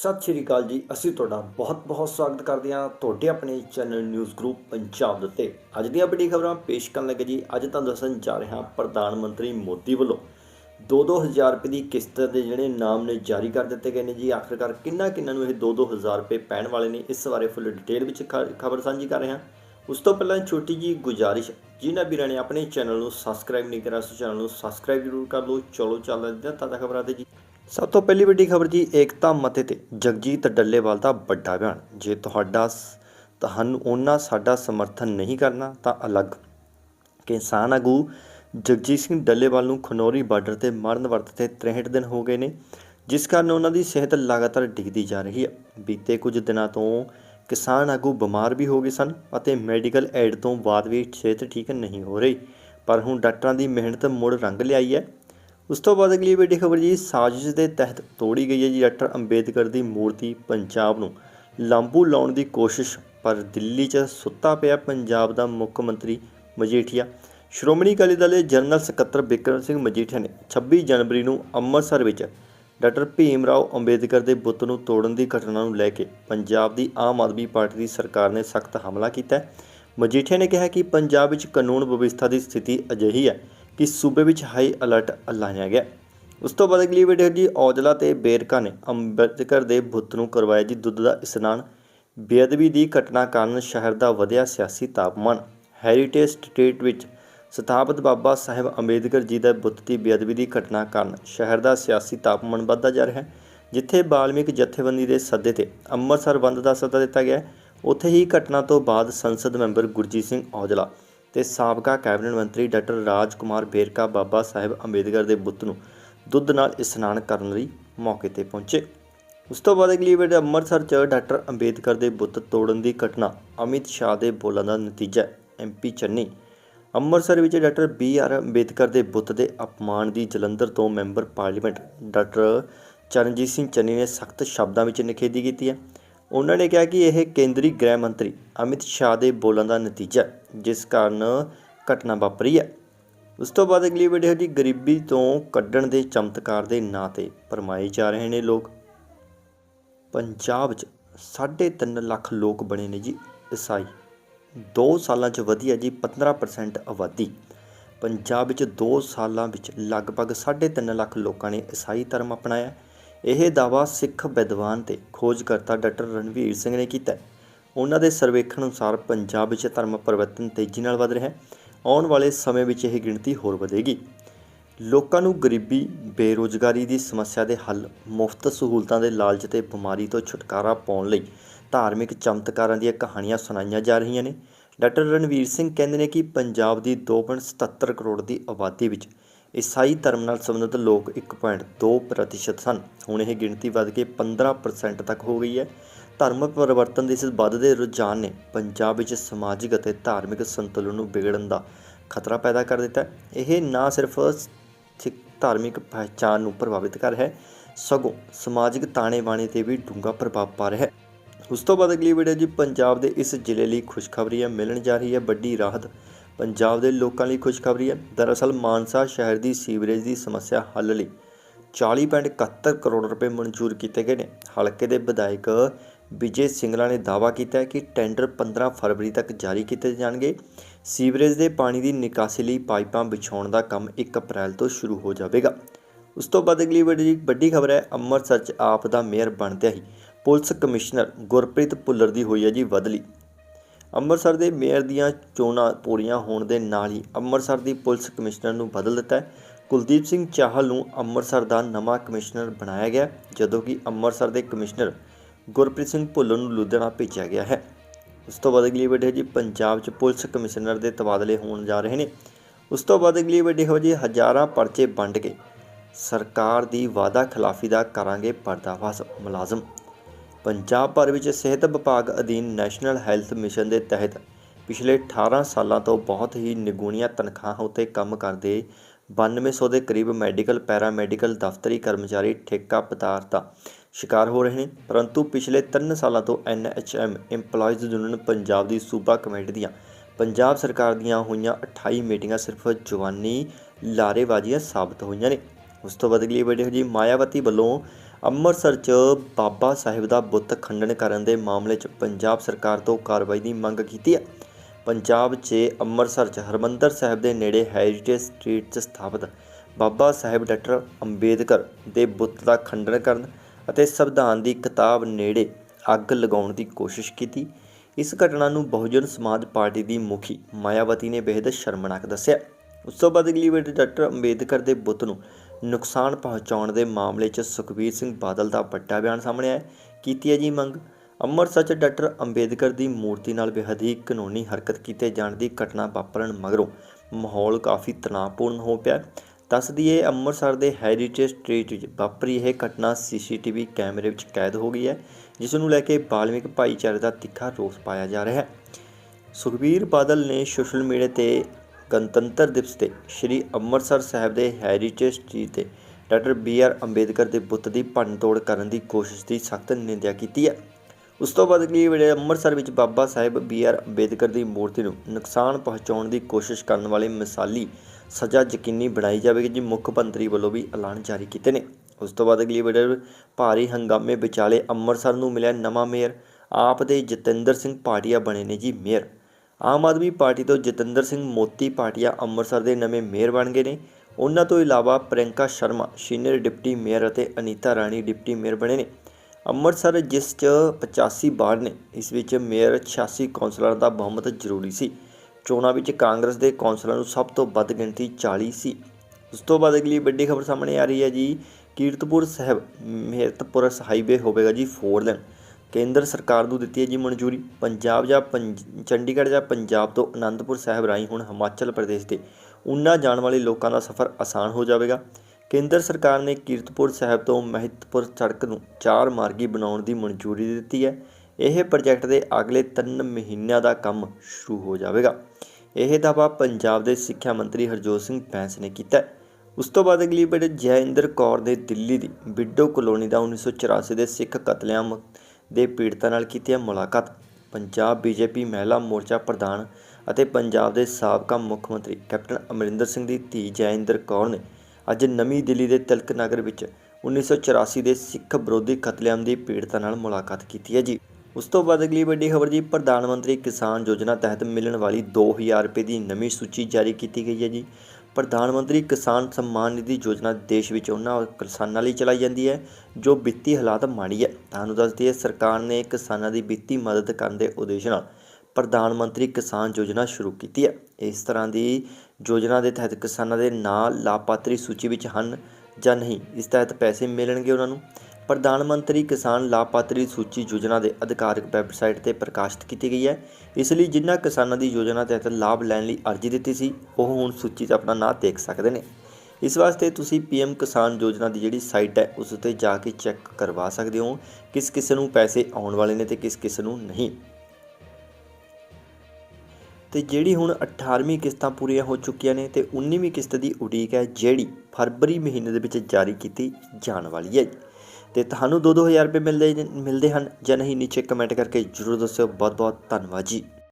ਸਤਿ ਸ਼੍ਰੀ ਅਕਾਲ ਜੀ। ਅਸੀਂ ਤੁਹਾਡਾ ਬਹੁਤ-ਬਹੁਤ ਸਵਾਗਤ ਕਰਦੇ ਹਾਂ ਤੁਹਾਡੇ ਆਪਣੇ ਚੈਨਲ ਨਿਊਜ਼ ਗਰੁੱਪ ਪੰਜਾਬ ਦੇ ਉੱਤੇ। ਅੱਜ ਦੀਆਂ ਵੱਡੀ ਖਬਰਾਂ ਪੇਸ਼ ਕਰਨ ਲੱਗੇ ਜੀ। ਅੱਜ ਤੁਹਾਨੂੰ ਦੱਸਣ ਜਾ ਰਿਹਾ ਪ੍ਰਧਾਨ ਮੰਤਰੀ ਮੋਦੀ ਵੱਲੋਂ 2-2000 ਰੁਪਏ ਦੀ ਕਿਸ਼ਤ ਦੇ ਜਿਹੜੇ ਨਾਮ ਨੇ ਜਾਰੀ ਕਰ ਦਿੱਤੇ ਗਏ ਨੇ ਜੀ। ਆਖਰਕਾਰ ਕਿੰਨਾ ਕਿੰਨਾ ਨੂੰ ਇਹ 2-2000 ਰੁਪਏ ਪੈਣ ਵਾਲੇ ਨੇ, ਇਸ ਬਾਰੇ ਫੁੱਲ ਡਿਟੇਲ ਵਿੱਚ ਖਬਰ ਸਾਂਝੀ ਕਰ ਰਹੇ ਹਾਂ। ਉਸ ਤੋਂ ਪਹਿਲਾਂ ਛੋਟੀ ਜੀ ਗੁਜਾਰਿਸ਼, ਜਿਨ੍ਹਾਂ ਵੀਰਾਂ ਨੇ ਆਪਣੇ ਚੈਨਲ ਨੂੰ ਸਬਸਕ੍ਰਾਈਬ ਨਹੀਂ ਕਰਿਆ, ਉਸ ਚੈਨਲ ਨੂੰ ਸਬਸਕ੍ਰਾਈਬ ਜ਼ਰੂਰ ਕਰ ਲਓ। ਚਲੋ, ਚੱਲਦੇ ਹਾਂ ਤਾਜ਼ਾ ਖਬਰਾਂ ਤੇ ਜੀ। ਸਭ ਤੋਂ ਪਹਿਲੀ ਵੱਡੀ ਖਬਰ ਜੀ, ਏਕਤਾ ਮਤੇ ਤੇ। ਜਗਜੀਤ ਡੱਲੇਵਾਲ ਦਾ ਵੱਡਾ ਬਿਆਨ। ਜੇ ਤੁਹਾਡਾ ਤੁਹਾਨੂੰ ਉਹਨਾਂ ਸਾਡਾ ਸਮਰਥਨ ਨਹੀਂ ਕਰਨਾ, ਤਾਂ ਅਲੱਗ। ਕਿਸਾਨ ਆਗੂ ਜਗਜੀਤ ਸਿੰਘ ਡੱਲੇਵਾਲ ਨੂੰ ਖਨੌਰੀ ਬਾਰਡਰ ਤੇ ਮਰਨ ਵਰਤ ਤੇ 63 ਦਿਨ ਹੋ ਗਏ ਨੇ, ਜਿਸ ਕਾਰਨ ਉਹਨਾਂ ਦੀ ਸਿਹਤ ਲਗਾਤਾਰ ਡਿੱਗਦੀ ਜਾ ਰਹੀ ਹੈ। ਬੀਤੇ ਕੁਝ ਦਿਨਾਂ ਤੋਂ ਕਿਸਾਨ ਆਗੂ ਬਿਮਾਰ ਵੀ ਹੋ ਗਏ ਸਨ ਅਤੇ ਮੈਡੀਕਲ ਐਡ ਤੋਂ ਬਾਅਦ ਵੀ ਸਿਹਤ ਠੀਕ ਨਹੀਂ ਹੋ ਰਹੀ, ਪਰ ਹੁਣ ਡਾਕਟਰਾਂ ਦੀ ਮਿਹਨਤ ਮੁੜ ਰੰਗ ਲਿਆਈ ਹੈ। ਉਸ ਤੋਂ ਬਾਅਦ ਅਗਲੀ ਵੱਡੀ ਖਬਰ ਜੀ, ਸਾਜ਼ਿਸ਼ ਦੇ ਤਹਿਤ ਤੋੜੀ ਗਈ ਹੈ ਜੀ ਡਾਕਟਰ ਅੰਬੇਦਕਰ ਦੀ ਮੂਰਤੀ ਪੰਜਾਬ ਨੂੰ। ਲਾਂਬੂ ਲਾਉਣ ਦੀ ਕੋਸ਼ਿਸ਼, ਪਰ ਦਿੱਲੀ 'ਚ ਸੁੱਤਾ ਪਿਆ ਪੰਜਾਬ ਦਾ ਮੁੱਖ ਮੰਤਰੀ ਮਜੀਠੀਆ। ਸ਼੍ਰੋਮਣੀ ਅਕਾਲੀ ਦਲ ਦੇ ਜਨਰਲ ਸਕੱਤਰ ਬਿਕਰਮ ਸਿੰਘ ਮਜੀਠੀਆ ਨੇ 26 ਜਨਵਰੀ ਨੂੰ ਅੰਮ੍ਰਿਤਸਰ ਵਿੱਚ ਡਾਕਟਰ ਭੀਮ ਰਾਓ ਅੰਬੇਦਕਰ ਦੇ ਬੁੱਤ ਨੂੰ ਤੋੜਨ ਦੀ ਘਟਨਾ ਨੂੰ ਲੈ ਕੇ ਪੰਜਾਬ ਦੀ ਆਮ ਆਦਮੀ ਪਾਰਟੀ ਦੀ ਸਰਕਾਰ ਨੇ ਸਖਤ ਹਮਲਾ ਕੀਤਾ ਮਜੀਠੀਆ ਨੇ ਕਿਹਾ ਕਿ ਪੰਜਾਬ ਵਿੱਚ ਕਾਨੂੰਨ ਵਿਵਸਥਾ ਦੀ ਸਥਿਤੀ ਅਜਿਹੀ ਹੈ ਕਿ ਸੂਬੇ ਵਿੱਚ ਹਾਈ ਅਲਰਟ ਐਲਾਨਿਆ ਗਿਆ। ਉਸ ਤੋਂ ਬਾਅਦ ਅਗਲੀ ਵੀਡੀਓ ਜੀ ਔਜਲਾ ਤੇ ਬੇਰਕਾ ਨੇ ਅੰਬੇਦਕਰ ਦੇ ਬੁੱਤ ਨੂੰ ਕਰਵਾਇਆ ਜੀ ਦੁੱਧ ਦਾ ਇਸ਼ਨਾਨ। ਬੇਅਦਬੀ ਦੀ ਘਟਨਾ ਕਾਰਨ ਸ਼ਹਿਰ ਦਾ ਵਧਿਆ ਸਿਆਸੀ ਤਾਪਮਾਨ। ਹੈਰੀਟੇਜ ਸਟੇਟ ਵਿੱਚ ਸਥਾਪਿਤ ਬਾਬਾ ਸਾਹਿਬ ਅੰਬੇਦਕਰ ਜੀ ਦਾ ਬੁੱਤ ਦੀ ਬੇਅਦਬੀ ਦੀ ਘਟਨਾ ਕਾਰਨ ਸ਼ਹਿਰ ਦਾ ਸਿਆਸੀ ਤਾਪਮਾਨ ਵੱਧਦਾ ਜਾ ਰਿਹਾ ਹੈ, ਜਿੱਥੇ ਬਾਲਮਿਕ ਜਥੇਬੰਦੀ ਦੇ ਸੱਦੇ ਤੇ ਅੰਮ੍ਰਿਤਸਰ ਬੰਦ ਦਾ ਸੱਦਾ ਦਿੱਤਾ ਗਿਆ ਉੱਥੇ ਹੀ ਘਟਨਾ ਤੋਂ ਬਾਅਦ ਸੰਸਦ ਮੈਂਬਰ ਗੁਰਜੀਤ ਸਿੰਘ ਔਜਲਾ ਤੇ ਸਾਬਕਾ ਕੈਬਨਿਟ ਮੰਤਰੀ ਡਾਕਟਰ ਰਾਜ ਕੁਮਾਰ ਬੇਰਕਾ ਬਾਬਾ ਸਾਹਿਬ ਅੰਬੇਦਕਰ ਦੇ ਬੁੱਤ ਨੂੰ ਦੁੱਧ ਨਾਲ ਇਸ਼ਨਾਨ ਕਰਨ ਲਈ ਮੌਕੇ ਤੇ ਪਹੁੰਚੇ। ਉਸ ਤੋਂ ਬਾਅਦ ਅਗਲੀ ਵੇੜ ਅੰਮ੍ਰਿਤਸਰ 'ਚ ਡਾਕਟਰ ਅੰਬੇਦਕਰ ਦੇ ਬੁੱਤ ਤੋੜਨ ਦੀ ਘਟਨਾ ਅਮਿਤ ਸ਼ਾਹ ਦੇ ਬੋਲਾਂ ਦਾ ਨਤੀਜਾ ਹੈ। ਐਮਪੀ ਚੰਨੀ, ਅੰਮ੍ਰਿਤਸਰ ਵਿੱਚ ਡਾਕਟਰ ਬੀ ਆਰ ਅੰਬੇਦਕਰ ਦੇ ਬੁੱਤ ਦੇ ਅਪਮਾਨ ਦੀ ਜਲੰਧਰ ਤੋਂ member parliament doctor Charanjit Singh Channi ਨੇ ਸਖਤ ਸ਼ਬਦਾਂ ਵਿੱਚ ਨਿਖੇਧੀ ਕੀਤੀ ਹੈ। ਉਹਨਾਂ ਨੇ ਕਿਹਾ ਕਿ ਇਹ ਕੇਂਦਰੀ ਗ੍ਰਹਿ ਮੰਤਰੀ ਅਮਿਤ ਸ਼ਾਹ ਦੇ ਬੋਲਣ ਦਾ ਨਤੀਜਾ ਜਿਸ ਕਾਰਨ ਘਟਨਾ ਵਾਪਰੀ ਹੈ। ਉਸ ਤੋਂ ਬਾਅਦ ਅਗਲੀ ਵੀਡੀਓ ਜੀ ਗਰੀਬੀ ਤੋਂ ਕੱਢਣ ਦੇ ਚਮਤਕਾਰ ਦੇ ਨਾਂ ਤੇ ਪਰਮਾਏ ਜਾ ਰਹੇ ਨੇ ਲੋਕ। ਪੰਜਾਬ 'ਚ 3.5 ਲੱਖ ਲੋਕ ਬਣੇ ਨੇ ਜੀ ਈਸਾਈ। 2 ਸਾਲਾਂ 'ਚ ਵਧੀ ਹੈ ਜੀ 15% ਆਬਾਦੀ। ਪੰਜਾਬ ਵਿੱਚ 2 ਸਾਲਾਂ ਵਿੱਚ ਲਗਭਗ 3.5 ਲੱਖ ਲੋਕਾਂ ਨੇ ਈਸਾਈ ਧਰਮ ਅਪਣਾਇਆ। ਇਹ ਦਾਅਵਾ ਸਿੱਖ ਵਿਦਵਾਨ ਤੇ ਖੋਜਕਰਤਾ ਡਾਕਟਰ ਰਣਵੀਰ ਸਿੰਘ ਨੇ ਕੀਤਾ ਹੈ। ਉਹਨਾਂ ਦੇ ਸਰਵੇਖਣ ਅਨੁਸਾਰ ਪੰਜਾਬ ਵਿੱਚ ਧਰਮ ਪਰਿਵਰਤਨ ਤੇਜ਼ੀ ਨਾਲ ਵਧ ਰਿਹਾ ਹੈ। ਆਉਣ ਵਾਲੇ ਸਮੇਂ ਵਿੱਚ ਇਹ ਗਿਣਤੀ ਹੋਰ ਵਧੇਗੀ। ਲੋਕਾਂ ਨੂੰ ਗਰੀਬੀ, ਬੇਰੋਜ਼ਗਾਰੀ ਦੀ ਸਮੱਸਿਆ ਦੇ ਹੱਲ, ਮੁਫਤ ਸਹੂਲਤਾਂ ਦੇ ਲਾਲਚ ਤੇ ਬਿਮਾਰੀ ਤੋਂ ਛੁਟਕਾਰਾ ਪਾਉਣ ਲਈ ਧਾਰਮਿਕ ਚਮਤਕਾਰਾਂ ਦੀਆਂ ਕਹਾਣੀਆਂ ਸੁਣਾਈਆਂ ਜਾ ਰਹੀਆਂ ਨੇ। ਡਾਕਟਰ ਰਣਵੀਰ ਸਿੰਘ ਕਹਿੰਦੇ ਨੇ ਕਿ ਪੰਜਾਬ ਦੀ 2.77 ਕਰੋੜ ਦੀ ਆਬਾਦੀ ਵਿੱਚ ਈਸਾਈ ਧਰਮ ਨਾਲ ਸੰਬੰਧਿਤ ਲੋਕ 1.2% ਸਨ। ਹੁਣ ਇਹ ਗਿਣਤੀ ਵੱਧ ਕੇ 15% ਤੱਕ ਹੋ ਗਈ ਹੈ। ਧਰਮ ਪਰਿਵਰਤਨ ਦੇ ਇਸ ਵੱਧਦੇ ਰੁਝਾਨ ਨੇ ਪੰਜਾਬ ਵਿੱਚ ਸਮਾਜਿਕ ਅਤੇ ਧਾਰਮਿਕ ਸੰਤੁਲਨ ਨੂੰ ਵਿਗੜਨ ਦਾ ਖਤਰਾ ਪੈਦਾ ਕਰ ਦਿੱਤਾ ਹੈ। ਇਹ ਨਾ ਸਿਰਫ ਸਿੱਖ ਧਾਰਮਿਕ ਪਹਿਚਾਨ ਨੂੰ ਪ੍ਰਭਾਵਿਤ ਕਰ ਰਿਹਾ ਹੈ, ਸਗੋਂ ਸਮਾਜਿਕ ਤਾਣੇ ਬਾਣੇ ਤੇ ਵੀ ਡੂੰਘਾ ਪ੍ਰਭਾਵ ਪਾ ਰਿਹਾ ਹੈ। ਉਸ ਤੋਂ ਬਾਅਦ ਅਗਲੀ ਵੀਡੀਓ ਜੀ, ਪੰਜਾਬ ਦੇ ਇਸ ਜ਼ਿਲ੍ਹੇ ਲਈ ਖੁਸ਼ਖਬਰੀ ਹੈ, ਮਿਲਣ ਜਾ ਰਹੀ ਹੈ ਵੱਡੀ ਰਾਹਤ। ਪੰਜਾਬ ਦੇ ਲੋਕਾਂ ਲਈ ਖੁਸ਼ਖਬਰੀ ਹੈ। ਦਰਅਸਲ ਮਾਨਸਾ ਸ਼ਹਿਰ ਦੀ ਸੀਵਰੇਜ ਦੀ ਸਮੱਸਿਆ ਹੱਲ ਲਈ 40.71 ਕਰੋੜ ਰੁਪਏ ਮਨਜ਼ੂਰ ਕੀਤੇ ਗਏ ਨੇ। ਹਲਕੇ ਦੇ ਵਿਧਾਇਕ ਵਿਜੇ ਸਿੰਗਲਾ ਨੇ ਦਾਅਵਾ ਕੀਤਾ ਹੈ ਕਿ ਟੈਂਡਰ 15 ਫਰਵਰੀ ਤੱਕ ਜਾਰੀ ਕੀਤੇ ਜਾਣਗੇ। ਸੀਵਰੇਜ ਦੇ ਪਾਣੀ ਦੀ ਨਿਕਾਸੀ ਲਈ ਪਾਈਪਾਂ ਵਿਛਾਉਣ ਦਾ ਕੰਮ 1 ਅਪ੍ਰੈਲ ਤੋਂ ਸ਼ੁਰੂ ਹੋ ਜਾਵੇਗਾ। ਉਸ ਤੋਂ ਬਾਅਦ ਅਗਲੀ ਵੱਡੀ ਵੱਡੀ ਖਬਰ ਹੈ, ਅੰਮ੍ਰਿਤਸਰ 'ਚ ਆਪ ਦਾ ਮੇਅਰ ਬਣਦਿਆਂ ਹੀ ਪੁਲਿਸ ਕਮਿਸ਼ਨਰ ਗੁਰਪ੍ਰੀਤ ਭੁੱਲਰ ਦੀ ਹੋਈ ਹੈ ਜੀ ਬਦਲੀ। ਅੰਮ੍ਰਿਤਸਰ ਦੇ ਮੇਅਰ ਦੀਆਂ ਚੋਣਾਂ ਪੂਰੀਆਂ ਹੋਣ ਦੇ ਨਾਲ ਹੀ ਅੰਮ੍ਰਿਤਸਰ ਦੀ ਪੁਲਿਸ ਕਮਿਸ਼ਨਰ ਨੂੰ ਬਦਲ ਦਿੱਤਾ ਹੈ। ਕੁਲਦੀਪ ਸਿੰਘ ਚਾਹਲ ਨੂੰ ਅੰਮ੍ਰਿਤਸਰ ਦਾ ਨਵਾਂ ਕਮਿਸ਼ਨਰ ਬਣਾਇਆ ਗਿਆ, ਜਦੋਂ ਕਿ ਅੰਮ੍ਰਿਤਸਰ ਦੇ ਕਮਿਸ਼ਨਰ ਗੁਰਪ੍ਰੀਤ ਸਿੰਘ ਭੁੱਲਰ ਨੂੰ ਲੁਧਿਆਣਾ ਭੇਜਿਆ ਗਿਆ ਹੈ। ਉਸ ਤੋਂ ਬਾਅਦ ਅਗਲੀ ਵੱਡੀ ਜੀ ਪੰਜਾਬ 'ਚ ਪੁਲਿਸ ਕਮਿਸ਼ਨਰ ਦੇ ਤਬਾਦਲੇ ਹੋਣ ਜਾ ਰਹੇ ਨੇ। ਉਸ ਤੋਂ ਬਾਅਦ ਅਗਲੀ ਵੱਡੀ ਹੋ ਜੀ ਹਜ਼ਾਰਾਂ ਪਰਚੇ ਵੰਡ ਕੇ ਸਰਕਾਰ ਦੀ ਵਾਅਦਾ ਖਿਲਾਫੀ ਦਾ ਕਰਾਂਗੇ ਪਰਦਾਫਾਸ਼। ਮੁਲਾਜ਼ਮ ਪੰਜਾਬ ਭਰ ਵਿੱਚ ਸਿਹਤ ਵਿਭਾਗ ਅਧੀਨ ਨੈਸ਼ਨਲ ਹੈਲਥ ਮਿਸ਼ਨ ਦੇ ਤਹਿਤ ਪਿਛਲੇ 18 ਸਾਲਾਂ ਤੋਂ ਬਹੁਤ ਹੀ ਨਿਗੂਣੀਆਂ ਤਨਖਾਹਾਂ ਉੱਤੇ ਕੰਮ ਕਰਦੇ 9200 ਦੇ ਕਰੀਬ ਮੈਡੀਕਲ, ਪੈਰਾਮੈਡੀਕਲ, ਦਫ਼ਤਰੀ ਕਰਮਚਾਰੀ ਠੇਕਾ ਪਦਾਰਥ ਦਾ ਸ਼ਿਕਾਰ ਹੋ ਰਹੇ ਨੇ। ਪਰੰਤੂ ਪਿਛਲੇ 3 ਸਾਲਾਂ ਤੋਂ ਐਨਐਚਐਮ EMPLOYEES ਯੂਨੀਅਨ ਪੰਜਾਬ ਦੀ ਸੂਬਾ ਕਮੇਟੀ ਦੀਆਂ ਪੰਜਾਬ ਸਰਕਾਰ ਦੀਆਂ ਹੋਈਆਂ 28 ਮੀਟਿੰਗਾਂ ਸਿਰਫ ਜਵਾਨੀ ਲਾਰੇਬਾਜ਼ੀਆਂ ਸਾਬਤ ਹੋਈਆਂ ਨੇ। ਉਸ ਤੋਂ ਬਾਅਦ ਅਗਲੀ ਵੀਡੀਓ ਜੀ, ਮਾਇਆਵਤੀ ਵੱਲੋਂ ਅੰਮ੍ਰਿਤਸਰ 'ਚ ਬਾਬਾ ਸਾਹਿਬ ਦਾ ਬੁੱਤ ਖੰਡਨ ਕਰਨ ਦੇ ਮਾਮਲੇ 'ਚ ਪੰਜਾਬ ਸਰਕਾਰ ਤੋਂ ਕਾਰਵਾਈ ਦੀ ਮੰਗ ਕੀਤੀ ਹੈ। ਪੰਜਾਬ 'ਚ ਅੰਮ੍ਰਿਤਸਰ 'ਚ ਹਰਮੰਦਰ ਸਾਹਿਬ ਦੇ ਨੇੜੇ ਹੈਰੀਟੇਜ ਸਟਰੀਟ 'ਚ ਸਥਾਪਿਤ ਬਾਬਾ ਸਾਹਿਬ ਡਾਕਟਰ ਅੰਬੇਦਕਰ ਦੇ ਬੁੱਤ ਦਾ ਖੰਡਨ ਕਰਨ ਅਤੇ ਸੰਵਿਧਾਨ ਦੀ ਕਿਤਾਬ ਨੇੜੇ ਅੱਗ ਲਗਾਉਣ ਦੀ ਕੋਸ਼ਿਸ਼ ਕੀਤੀ। ਇਸ ਘਟਨਾ ਨੂੰ ਬਹੁਜਨ ਸਮਾਜ ਪਾਰਟੀ ਦੀ ਮੁਖੀ ਮਾਇਆਵਤੀ ਨੇ ਬੇहद ਸ਼ਰਮਨਾਕ ਦੱਸਿਆ। ਉਸ ਤੋਂ ਬਾਅਦ ਅਗਲੀ ਵੀਡੀਓ ਡਾਕਟਰ ਅੰਬੇਦਕਰ ਦੇ ਬੁੱਤ ਨੂੰ ਨੁਕਸਾਨ ਪਹੁੰਚਾਉਣ ਦੇ ਮਾਮਲੇ 'ਚ ਸੁਖਬੀਰ ਸਿੰਘ ਬਾਦਲ ਦਾ ਵੱਡਾ ਬਿਆਨ ਸਾਹਮਣੇ ਆਇਆ। ਕੀਤੀ ਹੈ ਜੀ ਮੰਗ। ਅੰਮ੍ਰਿਤਸਰ 'ਚ ਡਾਕਟਰ ਅੰਬੇਦਕਰ ਦੀ ਮੂਰਤੀ ਨਾਲ ਬੇਹੱਦ ਕਾਨੂੰਨੀ ਹਰਕਤ ਕੀਤੇ ਜਾਣ ਦੀ ਘਟਨਾ ਵਾਪਰਨ ਮਗਰੋਂ ਮਾਹੌਲ ਕਾਫੀ ਤਣਾਅਪੂਰਨ ਹੋ ਪਿਆ। ਦੱਸ ਦਈਏ ਅੰਮ੍ਰਿਤਸਰ ਦੇ ਹੈਰੀਟੇਜ ਸਟਰੀਟ ਵਿੱਚ ਵਾਪਰੀ ਇਹ ਘਟਨਾ ਸੀਸੀਟੀਵੀ ਕੈਮਰੇ ਵਿੱਚ ਕੈਦ ਹੋ ਗਈ ਹੈ, ਜਿਸ ਨੂੰ ਲੈ ਕੇ ਬਾਲਮਿਕ ਭਾਈਚਾਰੇ ਦਾ ਤਿੱਖਾ ਰੋਸ ਪਾਇਆ ਜਾ ਰਿਹਾ ਹੈ। ਸੁਖਬੀਰ ਬਾਦਲ ਨੇ ਸੋਸ਼ਲ ਮੀਡੀਆ ਤੇ ਗਣਤੰਤਰ ਦਿਵਸ ਤੇ ਸ਼੍ਰੀ ਅੰਮ੍ਰਿਤਸਰ ਸਾਹਿਬ ਦੇ ਹੈਰੀਟੇਜ ਸਟਰੀਟ ਤੇ ਡਾਕਟਰ ਬੀ ਆਰ ਅੰਬੇਦਕਰ ਦੇ ਬੁੱਤ ਦੀ ਭੰਨਤੋੜ ਕਰਨ ਦੀ ਕੋਸ਼ਿਸ਼ ਦੀ ਸਖਤ ਨਿੰਦਿਆ ਕੀਤੀ ਹੈ। ਉਸ ਤੋਂ ਬਾਅਦ ਅਗਲੀ ਵੇਲੇ ਅੰਮ੍ਰਿਤਸਰ ਵਿੱਚ ਬਾਬਾ ਸਾਹਿਬ ਬੀ ਆਰ ਅੰਬੇਦਕਰ ਦੀ ਮੂਰਤੀ ਨੂੰ ਨੁਕਸਾਨ ਪਹੁੰਚਾਉਣ ਦੀ ਕੋਸ਼ਿਸ਼ ਕਰਨ ਵਾਲੇ ਮਿਸਾਲੀ ਸਜ਼ਾ ਯਕੀਨੀ ਬਣਾਈ ਜਾਵੇਗੀ ਜੀ, ਮੁੱਖ ਮੰਤਰੀ ਵੱਲੋਂ ਵੀ ਐਲਾਨ ਜਾਰੀ ਕੀਤੇ ਨੇ। ਉਸ ਤੋਂ ਬਾਅਦ ਅਗਲੀ ਵੇਲੇ ਭਾਰੀ ਹੰਗਾਮੇ ਵਿਚਾਲੇ ਅੰਮ੍ਰਿਤਸਰ ਨੂੰ ਮਿਲਿਆ ਨਵਾਂ ਮੇਅਰ। ਆਪ ਦੇ ਜਤਿੰਦਰ ਸਿੰਘ ਪਾਟਿਆ ਬਣੇ ਨੇ ਜੀ ਮੇਅਰ। ਆਮ ਆਦਮੀ ਪਾਰਟੀ ਤੋਂ ਜਤਿੰਦਰ ਸਿੰਘ ਮੋਤੀ ਪਾਟਿਆ ਅੰਮ੍ਰਿਤਸਰ ਦੇ ਨਵੇਂ ਮੇਅਰ ਬਣ ਗਏ ਨੇ। ਉਹਨਾਂ ਤੋਂ ਇਲਾਵਾ Priyanka Sharma, senior deputy mayor ਅਤੇ ਅਨੀਤਾ ਰਾਣੀ ਡਿਪਟੀ ਮੇਅਰ ਬਣੇ ਨੇ। ਅੰਮ੍ਰਿਤਸਰ, ਜਿਸ 'ਚ 85 ਵਾਰਡ ਨੇ, ਇਸ ਵਿੱਚ ਮੇਅਰ 86 ਕੌਂਸਲਰਾਂ ਦਾ ਬਹੁਮਤ ਜ਼ਰੂਰੀ ਸੀ। ਚੋਣਾਂ ਵਿੱਚ ਕਾਂਗਰਸ ਦੇ ਕੌਂਸਲਰਾਂ ਨੂੰ ਸਭ ਤੋਂ ਵੱਧ ਗਿਣਤੀ 40 ਸੀ। ਉਸ ਤੋਂ ਬਾਅਦ ਅਗਲੀ ਵੱਡੀ ਖਬਰ ਸਾਹਮਣੇ ਆ ਰਹੀ ਹੈ ਜੀ। ਕੀਰਤਪੁਰ ਸਾਹਿਬ ਮਹਿਤਪੁਰਸ ਹਾਈਵੇ ਹੋਵੇਗਾ ਜੀ 4 ਲੇਨ ਕੇਂਦਰ ਸਰਕਾਰ ਨੂੰ ਦਿੱਤੀ ਹੈ ਜੀ ਮਨਜ਼ੂਰੀ। ਪੰਜਾਬ ਜਾਂ ਪੰਜ- ਚੰਡੀਗੜ੍ਹ ਜਾਂ ਪੰਜਾਬ ਤੋਂ ਅਨੰਦਪੁਰ ਸਾਹਿਬ ਰਾਹੀਂ ਹੁਣ ਹਿਮਾਚਲ ਪ੍ਰਦੇਸ਼ ਦੇ ਉਨਾ ਜਾਣ ਵਾਲੇ ਲੋਕਾਂ ਦਾ ਸਫ਼ਰ ਆਸਾਨ ਹੋ ਜਾਵੇਗਾ। ਕੇਂਦਰ ਸਰਕਾਰ ਨੇ ਕੀਰਤਪੁਰ ਸਾਹਿਬ ਤੋਂ ਮਹਿਤਪੁਰ ਸੜਕ ਨੂੰ ਚਾਰ ਮਾਰਗੀ ਬਣਾਉਣ ਦੀ ਮਨਜ਼ੂਰੀ ਦਿੱਤੀ ਹੈ। ਇਹ ਪ੍ਰੋਜੈਕਟ ਦੇ ਅਗਲੇ 3 ਮਹੀਨਿਆਂ ਦਾ ਕੰਮ ਸ਼ੁਰੂ ਹੋ ਜਾਵੇਗਾ। ਇਹ ਦਾਅਵਾ ਪੰਜਾਬ ਦੇ ਸਿੱਖਿਆ ਮੰਤਰੀ ਹਰਜੋਤ ਸਿੰਘ ਬੈਂਸ ਨੇ ਕੀਤਾ ਉਸ ਤੋਂ ਬਾਅਦ ਅਗਲੀ ਬੜੇ ਜੈਇੰਦਰ ਕੌਰ ਦੇ ਦਿੱਲੀ ਦੀ ਬਿੱਡੋ ਕਲੋਨੀ ਦਾ 1984 ਦੇ ਸਿੱਖ ਕਤਲੇਆਮ ਦੇ ਪੀੜਤਾਂ ਨਾਲ ਕੀਤੀ ਹੈ ਮੁਲਾਕਾਤ। ਪੰਜਾਬ ਬੀਜੇਪੀ ਮਹਿਲਾ ਮੋਰਚਾ ਪ੍ਰਧਾਨ ਅਤੇ ਪੰਜਾਬ ਦੇ ਸਾਬਕਾ ਮੁੱਖ ਮੰਤਰੀ ਕੈਪਟਨ ਅਮਰਿੰਦਰ ਸਿੰਘ ਦੀ ਧੀ ਜੈਇੰਦਰ ਕੌਰ ਨੇ ਅੱਜ ਨਵੀਂ ਦਿੱਲੀ ਦੇ ਤਿਲਕ ਨਗਰ ਵਿੱਚ 1984 ਦੇ ਸਿੱਖ ਵਿਰੋਧੀ ਕਤਲੇਆਮ ਦੀ ਪੀੜਤਾਂ ਨਾਲ ਮੁਲਾਕਾਤ ਕੀਤੀ ਹੈ ਜੀ। ਉਸ ਤੋਂ ਬਾਅਦ ਅਗਲੀ ਵੱਡੀ ਖਬਰ ਜੀ, ਪ੍ਰਧਾਨ ਮੰਤਰੀ ਕਿਸਾਨ ਯੋਜਨਾ ਤਹਿਤ ਮਿਲਣ ਵਾਲੀ 2000 ਰੁਪਏ ਦੀ ਨਵੀਂ ਸੂਚੀ ਜਾਰੀ ਕੀਤੀ ਗਈ ਹੈ ਜੀ। ਪ੍ਰਧਾਨ ਮੰਤਰੀ ਕਿਸਾਨ ਸਨਮਾਨ ਨਿਧੀ ਯੋਜਨਾ ਦੇਸ਼ ਵਿੱਚ ਉਹਨਾਂ ਕਿਸਾਨਾਂ ਲਈ ਚਲਾਈ ਜਾਂਦੀ ਹੈ, ਜੋ ਵਿੱਤੀ ਹਾਲਾਤ ਮਾੜੀ ਹੈ। ਤੁਹਾਨੂੰ ਦੱਸ ਦਈਏ, ਸਰਕਾਰ ਨੇ ਕਿਸਾਨਾਂ ਦੀ ਵਿੱਤੀ ਮਦਦ ਕਰਨ ਦੇ ਉਦੇਸ਼ ਨਾਲ ਪ੍ਰਧਾਨ ਮੰਤਰੀ ਕਿਸਾਨ ਯੋਜਨਾ ਸ਼ੁਰੂ ਕੀਤੀ ਹੈ। ਇਸ ਤਰ੍ਹਾਂ ਦੀ ਯੋਜਨਾ ਦੇ ਤਹਿਤ ਕਿਸਾਨਾਂ ਦੇ ਨਾਂ ਲਾਭਪਾਤਰੀ ਸੂਚੀ ਵਿੱਚ ਹਨ ਜਾਂ ਨਹੀਂ, ਇਸ ਤਹਿਤ ਪੈਸੇ ਮਿਲਣਗੇ ਉਹਨਾਂ ਨੂੰ। ਪ੍ਰਧਾਨ ਮੰਤਰੀ ਕਿਸਾਨ ਲਾਭਪਾਤਰੀ ਸੂਚੀ ਯੋਜਨਾ ਦੇ ਅਧਿਕਾਰਕ ਵੈਬਸਾਈਟ ਤੇ ਪ੍ਰਕਾਸ਼ਿਤ ਕੀਤੀ ਗਈ ਹੈ। ਇਸ ਲਈ ਜਿਨ੍ਹਾਂ ਕਿਸਾਨਾਂ ਦੀ ਯੋਜਨਾ ਤਹਿਤ ਲਾਭ ਲੈਣ ਲਈ ਅਰਜ਼ੀ ਦਿੱਤੀ ਸੀ, ਉਹ ਹੁਣ ਸੂਚੀ 'ਚ ਆਪਣਾ ਨਾਂ ਦੇਖ ਸਕਦੇ ਨੇ। ਇਸ ਵਾਸਤੇ ਤੁਸੀਂ ਪੀਐਮ ਕਿਸਾਨ ਯੋਜਨਾ ਦੀ ਜਿਹੜੀ ਸਾਈਟ ਹੈ, ਉਸ ਉੱਤੇ ਜਾ ਕੇ ਚੈੱਕ ਕਰਵਾ ਸਕਦੇ ਹੋ, ਕਿਸ ਕਿਸ ਨੂੰ ਪੈਸੇ ਆਉਣ ਵਾਲੇ ਨੇ ਤੇ ਕਿਸ ਕਿਸ ਨੂੰ ਨਹੀਂ। ਤੇ ਜਿਹੜੀ ਹੁਣ 18ਵੀਂ ਕਿਸ਼ਤਾਂ ਪੂਰੀਆਂ ਹੋ ਚੁੱਕੀਆਂ ਨੇ ਤੇ 19ਵੀਂ ਕਿਸ਼ਤ ਦੀ ਉਡੀਕ ਹੈ, ਜਿਹੜੀ ਫਰਵਰੀ ਮਹੀਨੇ ਦੇ ਵਿੱਚ ਜਾਰੀ ਕੀਤੀ ਜਾਣ ਵਾਲੀ ਹੈ। ਤੇ ਤੁਹਾਨੂੰ 2-2000 ਰੁਪਏ ਮਿਲਦੇ ਮਿਲਦੇ ਹਨ। ਜਾਂ ਨਹੀਂ ਨੀਚੇ ਕਮੈਂਟ ਕਰਕੇ ਜਰੂਰ ਦੱਸਿਓ। ਬਹੁਤ ਬਹੁਤ ਧੰਨਵਾਦ ਜੀ।